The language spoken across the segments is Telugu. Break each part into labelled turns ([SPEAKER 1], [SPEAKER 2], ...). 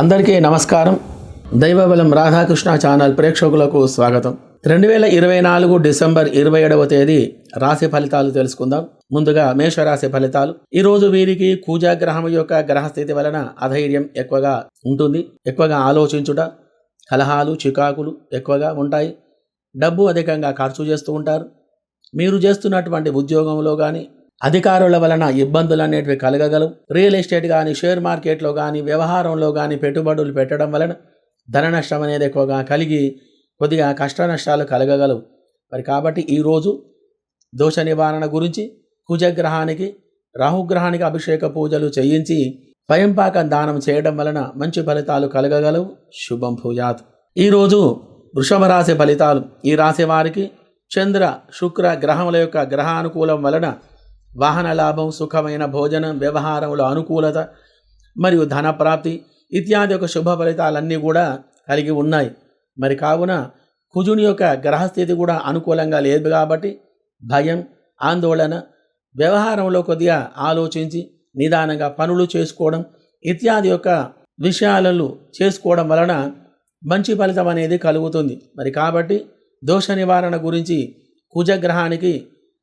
[SPEAKER 1] అందరికీ నమస్కారం. దైవబలం రాధాకృష్ణ ఛానల్ ప్రేక్షకులకు స్వాగతం. రెండు వేల ఇరవై నాలుగు డిసెంబర్ ఇరవై ఏడవ తేదీ రాశి ఫలితాలు తెలుసుకుందాం. ముందుగా మేషరాశి ఫలితాలు. ఈ రోజు వీరికి కూజాగ్రహం యొక్క గ్రహస్థితి వలన అధైర్యం ఎక్కువగా ఉంటుంది. ఎక్కువగా ఆలోచించుట కలహాలు చికాకులు ఎక్కువగా ఉంటాయి. డబ్బు అధికంగా ఖర్చు చేస్తూ ఉంటారు. మీరు చేస్తున్నటువంటి ఉద్యోగంలో కానీ అధికారుల వలన ఇబ్బందులు అనేటివి కలగగలవు. రియల్ ఎస్టేట్ కానీ షేర్ మార్కెట్లో కానీ వ్యవహారంలో కానీ పెట్టుబడులు పెట్టడం వలన ధన నష్టం అనేది ఎక్కువగా కలిగి కొద్దిగా కష్ట నష్టాలు కలగగలవు. మరి కాబట్టి ఈరోజు దోష నివారణ గురించి కుజగ్రహానికి రాహుగ్రహానికి అభిషేక పూజలు చేయించి స్వయంపాకం దానం చేయడం వలన మంచి ఫలితాలు కలగగలవు. శుభం పూజాత్ ఈరోజు వృషభ రాశి ఫలితాలు. ఈ రాశి వారికి చంద్ర శుక్ర గ్రహముల యొక్క గ్రహానుకూలం వలన వాహన లాభం సుఖమైన భోజనం వ్యవహారంలో అనుకూలత మరియు ధన ప్రాప్తి ఇత్యాది యొక్క శుభ ఫలితాలన్నీ కూడా కలిగి ఉన్నాయి. మరి కావున కుజుని యొక్క గ్రహస్థితి కూడా అనుకూలంగా లేదు కాబట్టి భయం ఆందోళన వ్యవహారంలో కొద్దిగా ఆలోచించి నిదానంగా పనులు చేసుకోవడం ఇత్యాది యొక్క విషయాలను చేసుకోవడం వలన మంచి ఫలితం అనేది కలుగుతుంది. మరి కాబట్టి దోష నివారణ గురించి కుజగ్రహానికి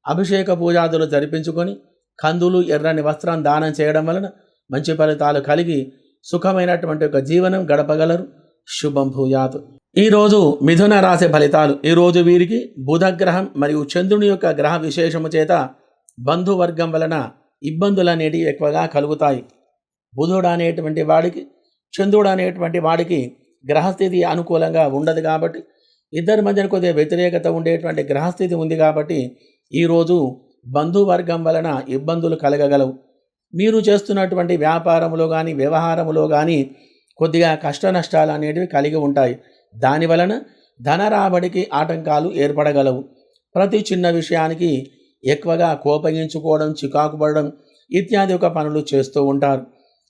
[SPEAKER 1] అభిషేక పూజాదులు జరిపించుకొని కందులు ఎర్రని వస్త్రం దానం చేయడం వలన మంచి ఫలితాలు కలిగి సుఖమైనటువంటి ఒక జీవనం గడపగలరు. శుభం భూయాత్. ఈరోజు మిథున రాశి ఫలితాలు. ఈరోజు వీరికి బుధగ్రహం మరియు చంద్రుని యొక్క గ్రహ విశేషము చేత బంధువర్గం వలన ఇబ్బందులు అనేటివి ఎక్కువగా కలుగుతాయి. బుధుడు అనేటువంటి వాడికి చంద్రుడు అనేటువంటి వాడికి గ్రహస్థితి అనుకూలంగా ఉండదు కాబట్టి ఇద్దరి మధ్యన కొద్దిగా వ్యతిరేకత ఉండేటువంటి గ్రహస్థితి ఉంది కాబట్టి ఈరోజు బంధువర్గం వలన ఇబ్బందులు కలగగలవు. మీరు చేస్తున్నటువంటి వ్యాపారంలో కానీ వ్యవహారంలో కానీ కొద్దిగా కష్ట నష్టాలు అనేటివి కలిగి ఉంటాయి. దాని వలన ధన రాబడికి ఆటంకాలు ఏర్పడగలవు. ప్రతి చిన్న విషయానికి ఎక్కువగా కోపగించుకోవడం చికాకు పడడం ఇత్యాది ఒక పనులు చేస్తూ ఉంటారు.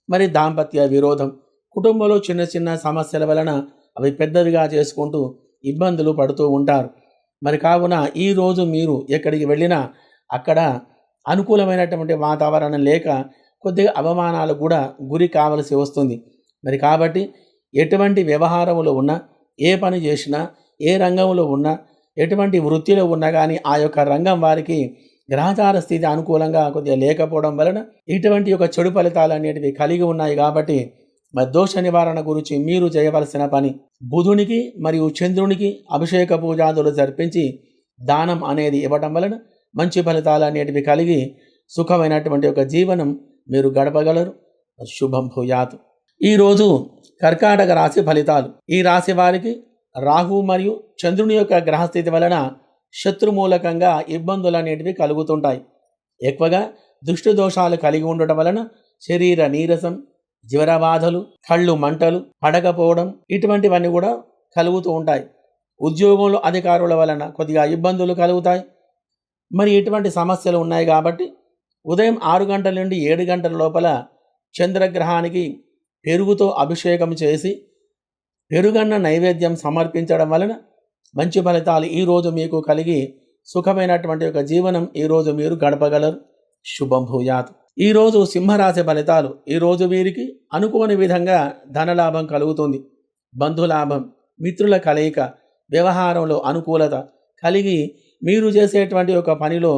[SPEAKER 1] మరి దాంపత్య విరోధం కుటుంబంలో చిన్న చిన్న సమస్యల వలన అవి పెద్దవిగా చేసుకుంటూ ఇబ్బందులు పడుతూ ఉంటారు. మరి కావున ఈరోజు మీరు ఎక్కడికి వెళ్ళినా అక్కడ అనుకూలమైనటువంటి వాతావరణం లేక కొద్దిగా అవమానాలు కూడా గురి కావలసి వస్తుంది. మరి కాబట్టి ఎటువంటి వ్యవహారంలో ఉన్నా ఏ పని చేసినా ఏ రంగంలో ఉన్నా ఎటువంటి వృత్తిలో ఉన్నా కానీ ఆ యొక్క రంగం వారికి గ్రహచార స్థితి అనుకూలంగా కొద్దిగా లేకపోవడం వలన ఇటువంటి యొక్క చెడు ఫలితాలు అనేటివి కలిగి ఉన్నాయి కాబట్టి మరి దోష నివారణ గురించి మీరు చేయవలసిన పని బుధునికి మరియు చంద్రునికి అభిషేక పూజాదులు జరిపించి దానం అనేది ఇవ్వటం వలన మంచి ఫలితాలు అనేటివి కలిగి సుఖమైనటువంటి ఒక జీవనం మీరు గడపగలరు. శుభం భూయాత్. ఈరోజు కర్కాటక రాశి ఫలితాలు. ఈ రాశి వారికి రాహు మరియు చంద్రుని యొక్క గ్రహస్థితి వలన శత్రుమూలకంగా ఇబ్బందులు అనేటివి కలుగుతుంటాయి. ఎక్కువగా దుష్టు దోషాలు కలిగి ఉండటం వలన శరీర నీరసం జ్వర బాధలు కళ్ళు మంటలు పడకపోవడం ఇటువంటివన్నీ కూడా కలుగుతూ ఉంటాయి. ఉద్యోగంలో అధికారుల వలన కొద్దిగా ఇబ్బందులు కలుగుతాయి. మరి ఇటువంటి సమస్యలు ఉన్నాయి కాబట్టి ఉదయం ఆరు గంటల నుండి ఏడు గంటల లోపల చంద్రగ్రహానికి పెరుగుతో అభిషేకం చేసి పెరుగన్న నైవేద్యం సమర్పించడం వలన మంచి ఫలితాలు ఈరోజు మీకు కలిగి సుఖమైనటువంటి ఒక జీవనం ఈరోజు మీరు గడపగలరు. శుభం భూయాత్. ఈరోజు సింహరాశి ఫలితాలు ఈరోజు వీరికి అనుకోని విధంగా ధనలాభం కలుగుతుంది. బంధులాభం మిత్రుల కలయిక వ్యవహారంలో అనుకూలత కలిగి మీరు చేసేటువంటి ఒక పనిలో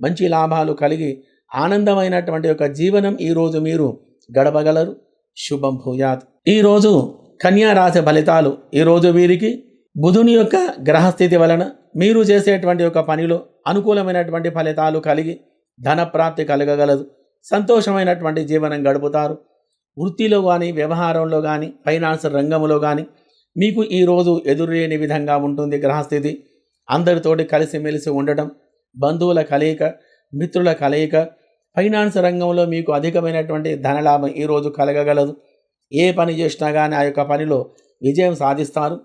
[SPEAKER 1] మంచి లాభాలు కలిగి ఆనందమైనటువంటి ఒక జీవనం ఈరోజు మీరు గడపగలరు. శుభం భూయాత్. ఈరోజు కన్యా రాశి ఫలితాలు ఈరోజు వీరికి బుధుని యొక్క గ్రహస్థితి వలన మీరు చేసేటువంటి ఒక పనిలో అనుకూలమైనటువంటి ఫలితాలు కలిగి ధనప్రాప్తి కలగగలదు. సంతోషమైనటువంటి జీవనం గడుపుతారు. వృత్తిలో కానీ వ్యవహారంలో కానీ ఫైనాన్స్ రంగంలో కానీ మీకు ఈరోజు ఎదురులేని విధంగా ఉంటుంది గ్రహస్థితి. అందరితోటి కలిసిమెలిసి ఉండటం బంధువుల కలయిక మిత్రుల కలయిక ఫైనాన్స్ రంగంలో మీకు అధికమైనటువంటి ధనలాభం ఈరోజు కలగగలదు. ఏ పని చేసినా కానీ ఆ యొక్క పనిలో విజయం సాధిస్తారు.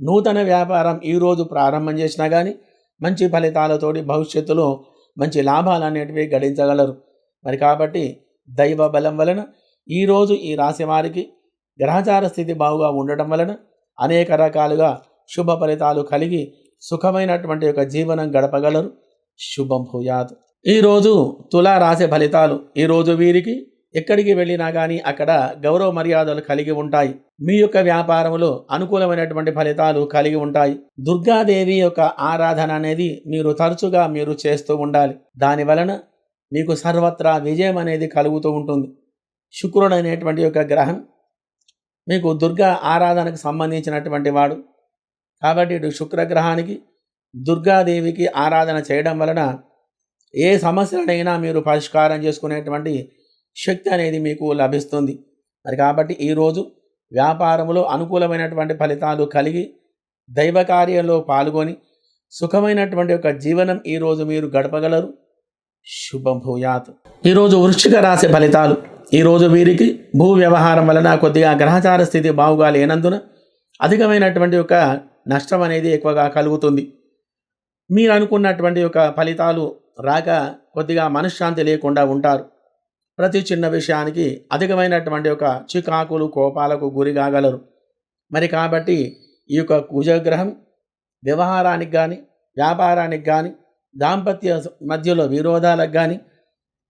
[SPEAKER 1] నూతన వ్యాపారం ఈరోజు ప్రారంభం చేసినా కానీ మంచి ఫలితాలతోటి భవిష్యత్తులో మంచి లాభాలు అనేటివి గడించగలరు. మరి కాబట్టి దైవ బలం వలన ఈరోజు ఈ రాశి వారికి గ్రహచార స్థితి బాగుగా ఉండటం వలన అనేక రకాలుగా శుభ ఫలితాలు కలిగి సుఖమైనటువంటి యొక్క జీవనం గడపగలరు. శుభం భూయాత్. ఈరోజు తులా రాశి ఫలితాలు ఈరోజు వీరికి ఎక్కడికి వెళ్ళినా కానీ అక్కడ గౌరవ మర్యాదలు కలిగి ఉంటాయి. మీ యొక్క వ్యాపారంలో అనుకూలమైనటువంటి ఫలితాలు కలిగి ఉంటాయి. దుర్గాదేవి యొక్క ఆరాధన అనేది మీరు తరచుగా మీరు చేస్తూ ఉండాలి. దాని వలన మీకు సర్వత్రా విజయం అనేది కలుగుతూ ఉంటుంది. శుక్రుడు అనేటువంటి యొక్క గ్రహం మీకు దుర్గా ఆరాధనకు సంబంధించినటువంటి వాడు. కాబట్టి ఇటు శుక్రగ్రహానికి దుర్గాదేవికి ఆరాధన చేయడం వలన ఏ సమస్యలనైనా మీరు పరిష్కారం చేసుకునేటువంటి శక్తి అనేది మీకు లభిస్తుంది. మరి కాబట్టి ఈరోజు వ్యాపారంలో అనుకూలమైనటువంటి ఫలితాలు కలిగి దైవ కార్యంలో పాల్గొని సుఖమైనటువంటి ఒక జీవనం ఈరోజు మీరు గడపగలరు. శుభం భూయాత్. ఈరోజు వృశ్చిక రాశి ఫలితాలు. ఈరోజు వీరికి భూ వ్యవహారం వలన కొద్దిగా గ్రహచార స్థితి బాగుగా లేనందున అధికమైనటువంటి ఒక నష్టం అనేది ఎక్కువగా కలుగుతుంది. మీరు అనుకున్నటువంటి ఒక ఫలితాలు రాక కొద్దిగా మనశ్శాంతి లేకుండా ఉంటారు. ప్రతి చిన్న విషయానికి అధికమైనటువంటి ఒక చికాకులు కోపాలకు గురి కాగలరు. మరి కాబట్టి ఈ యొక్క కుజగ్రహం వ్యవహారానికి కానీ వ్యాపారానికి కానీ దాంపత్య మధ్యలో విరోధాలకు కానీ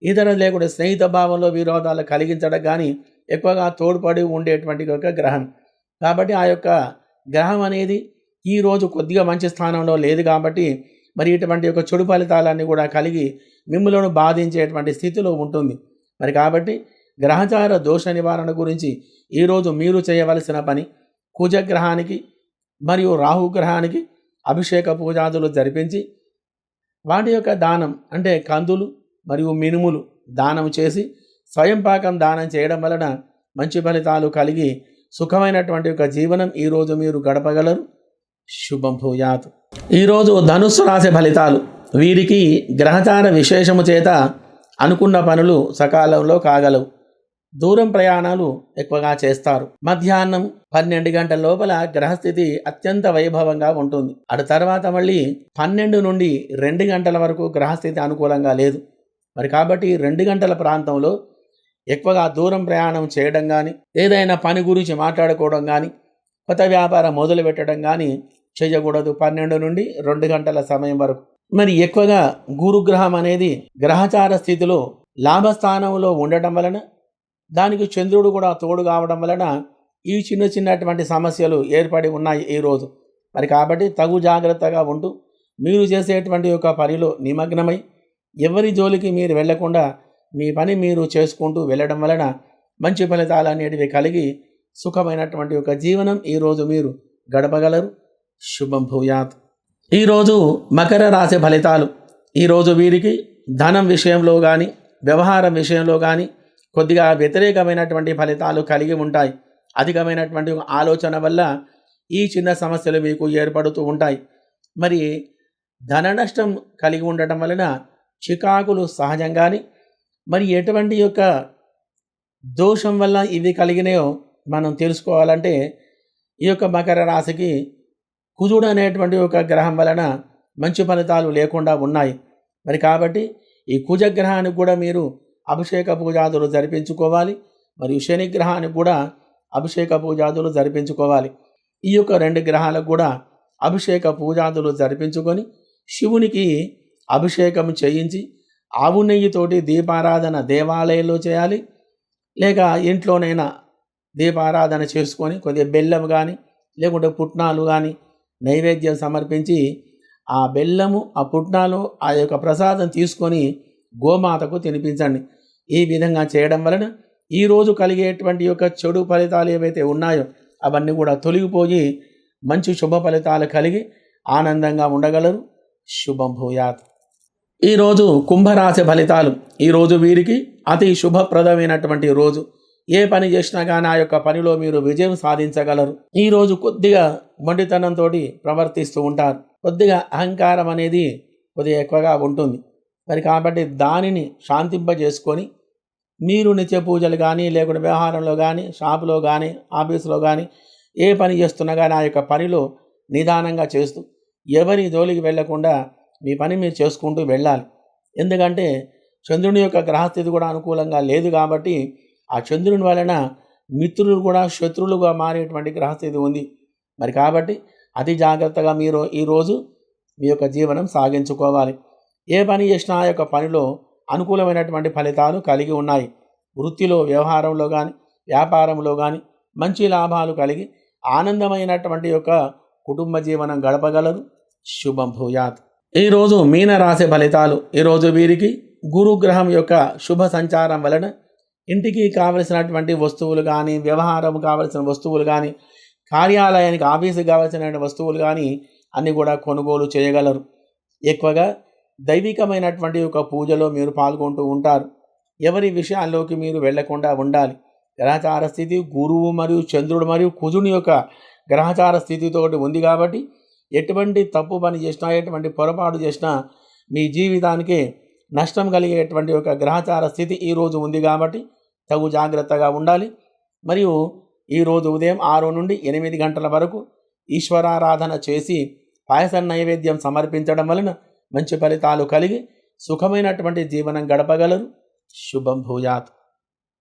[SPEAKER 1] ఇతర లేకుండా స్నేహిత భావంలో విరోధాలు కలిగించడం కానీ ఎక్కువగా తోడ్పడి ఉండేటువంటి ఒక గ్రహం. కాబట్టి ఆ యొక్క గ్రహం అనేది ఈరోజు కొద్దిగా మంచి స్థానంలో లేదు కాబట్టి మరి ఇటువంటి యొక్క చెడు ఫలితాలన్నీ కూడా కలిగి మిమ్మలను బాధించేటువంటి స్థితిలో ఉంటుంది. మరి కాబట్టి గ్రహచార దోష నివారణ గురించి ఈరోజు మీరు చేయవలసిన పని కుజగ్రహానికి మరియు రాహుగ్రహానికి అభిషేక పూజాదులు జరిపించి వాటి యొక్క దానం అంటే కందులు మరియు మినుములు దానం చేసి స్వయం పాకం దానం చేయడం వలన మంచి ఫలితాలు కలిగి సుఖమైనటువంటి యొక్క జీవనం ఈరోజు మీరు గడపగలరు. శుభం భూయాత్. ఈరోజు ధనుస్సు రాశి ఫలితాలు. వీరికి గ్రహచార విశేషము చేత అనుకున్న పనులు సకాలంలో కాగలవు. దూరం ప్రయాణాలు ఎక్కువగా చేస్తారు. మధ్యాహ్నం పన్నెండు గంటల లోపల గ్రహస్థితి అత్యంత వైభవంగా ఉంటుంది. అటు తర్వాత మళ్ళీ పన్నెండు నుండి రెండు గంటల వరకు గ్రహస్థితి అనుకూలంగా లేదు. మరి కాబట్టి రెండు గంటల ప్రాంతంలో ఎక్కువగా దూరం ప్రయాణం చేయడం కానీ ఏదైనా పని గురించి మాట్లాడుకోవడం కానీ కొత్త వ్యాపారం మొదలు పెట్టడం కానీ చేయకూడదు పన్నెండు నుండి రెండు గంటల సమయం వరకు. మరి ఎక్కువగా గురుగ్రహం అనేది గ్రహచార స్థితిలో లాభస్థానంలో ఉండటం వలన దానికి చంద్రుడు కూడా తోడు కావడం వలన ఈ చిన్న చిన్నటువంటి సమస్యలు ఏర్పడి ఉన్నాయి ఈరోజు మరి కాబట్టి తగు జాగ్రత్తగా ఉంటూ మీరు చేసేటువంటి యొక్క పనిలో నిమగ్నమై ఎవరి జోలికి మీరు వెళ్ళకుండా మీ పని మీరు చేసుకుంటూ వెళ్ళడం వలన మంచి ఫలితాలు అనేటివి కలిగి సుఖమైనటువంటి యొక్క జీవనం ఈరోజు మీరు గడపగలరు. శుభం భూయాత్. ఈరోజు మకర రాశి ఫలితాలు. ఈరోజు వీరికి ధనం విషయంలో కానీ వ్యవహారం విషయంలో కానీ కొద్దిగా వ్యతిరేకమైనటువంటి ఫలితాలు కలిగి ఉంటాయి. అధికమైనటువంటి ఆలోచన వల్ల ఈ చిన్న సమస్యలు మీకు ఏర్పడుతూ ఉంటాయి. మరి ధన నష్టం కలిగి ఉండటం వలన చికాకులు సహజంగానే మరి ఎటువంటి యొక్క దోషం వల్ల ఇవి కలిగినాయో మనం తెలుసుకోవాలంటే ఈ యొక్క మకర రాశికి కుజుడు అనేటువంటి ఒక గ్రహం వలన మంచి ఫలితాలు లేకుండా ఉన్నాయి. మరి కాబట్టి ఈ కుజగ్రహానికి కూడా మీరు అభిషేక పూజాదులు జరిపించుకోవాలి. మరియు శనిగ్రహానికి కూడా అభిషేక పూజాదులు జరిపించుకోవాలి. ఈ యొక్క రెండు గ్రహాలకు కూడా అభిషేక పూజాదులు జరిపించుకొని శివునికి అభిషేకం చేయించి ఆవు నెయ్యితోటి దీపారాధన దేవాలయంలో చేయాలి. లేక ఇంట్లోనైనా దీపారాధన చేసుకొని కొద్దిగా బెల్లం కానీ లేకుంటే పుట్నాలు కానీ నైవేద్యం సమర్పించి ఆ బెల్లము ఆ పుట్నాలు ఆ యొక్క ప్రసాదం తీసుకొని గోమాతకు తినిపించండి. ఈ విధంగా చేయడం వలన ఈరోజు కలిగేటువంటి యొక్క చెడు ఫలితాలు ఏవైతే ఉన్నాయో అవన్నీ కూడా తొలగిపోయి మంచి శుభ ఫలితాలు కలిగి ఆనందంగా ఉండగలరు. శుభం భూయాత్. ఈరోజు కుంభరాశి ఫలితాలు ఈరోజు వీరికి అతి శుభప్రదమైనటువంటి రోజు. ఏ పని చేసినా కానీ ఆ యొక్క పనిలో మీరు విజయం సాధించగలరు. ఈరోజు కొద్దిగా మొండితనంతో ప్రవర్తిస్తూ ఉంటారు. కొద్దిగా అహంకారం అనేది కొద్దిగా ఎక్కువగా ఉంటుంది. మరి కాబట్టి దానిని శాంతింపజేసుకొని మీరు నిత్య పూజలు కానీ లేకుంటే వ్యవహారంలో కానీ షాపులో కానీ ఆఫీసులో కానీ ఏ పని చేస్తున్నా కానీ ఆ యొక్క పనిలో నిదానంగా చేస్తూ ఎవరి జోలికి వెళ్ళకుండా మీ పని మీరు చేసుకుంటూ వెళ్ళాలి. ఎందుకంటే చంద్రుని యొక్క గ్రహస్థితి కూడా అనుకూలంగా లేదు కాబట్టి ఆ చంద్రుని వలన మిత్రులు కూడా శత్రువులుగా మారేటువంటి గ్రహస్థితి ఉంది. మరి కాబట్టి అతి జాగ్రత్తగా మీరు ఈరోజు మీ యొక్క జీవనం సాగించుకోవాలి. ఏ పని చేసినా ఆ యొక్క పనిలో అనుకూలమైనటువంటి ఫలితాలు కలిగి ఉన్నాయి. వృత్తిలో వ్యవహారంలో కానీ వ్యాపారంలో కానీ మంచి లాభాలు కలిగి ఆనందమైనటువంటి యొక్క కుటుంబ జీవనం గడపగలరు. శుభం భూయాత్. ఈరోజు మీనరాశి ఫలితాలు ఈరోజు వీరికి గురుగ్రహం యొక్క శుభ సంచారం వలన ఇంటికి కావలసినటువంటి వస్తువులు కానీ వ్యవహారం కావలసిన వస్తువులు కానీ కార్యాలయానికి ఆఫీసుకి కావలసిన వస్తువులు కానీ అన్నీ కూడా కొనుగోలు చేయగలరు. ఎక్కువగా దైవికమైనటువంటి ఒక పూజలో మీరు పాల్గొంటూ ఉంటారు. ఎవరి విషయాల్లోకి మీరు వెళ్ళకుండా ఉండాలి. గ్రహచార స్థితి గురువు మరియు చంద్రుడు మరియు కుజుని యొక్క గ్రహచార స్థితితోటి ఉంది కాబట్టి ఎటువంటి తప్పు పని చేసినా ఎటువంటి పొరపాటు చేసినా మీ జీవితానికి నష్టం కలిగేటువంటి ఒక గ్రహచార స్థితి ఈరోజు ఉంది కాబట్టి తగు జాగ్రత్తగా ఉండాలి. మరియు ఈరోజు ఉదయం ఆరు నుండి ఎనిమిది గంటల వరకు ఈశ్వరారాధన చేసి పాయస నైవేద్యం సమర్పించడం వలన మంచి ఫలితాలు కలిగి సుఖమైనటువంటి జీవనం గడపగలరు. శుభం భూయాత్.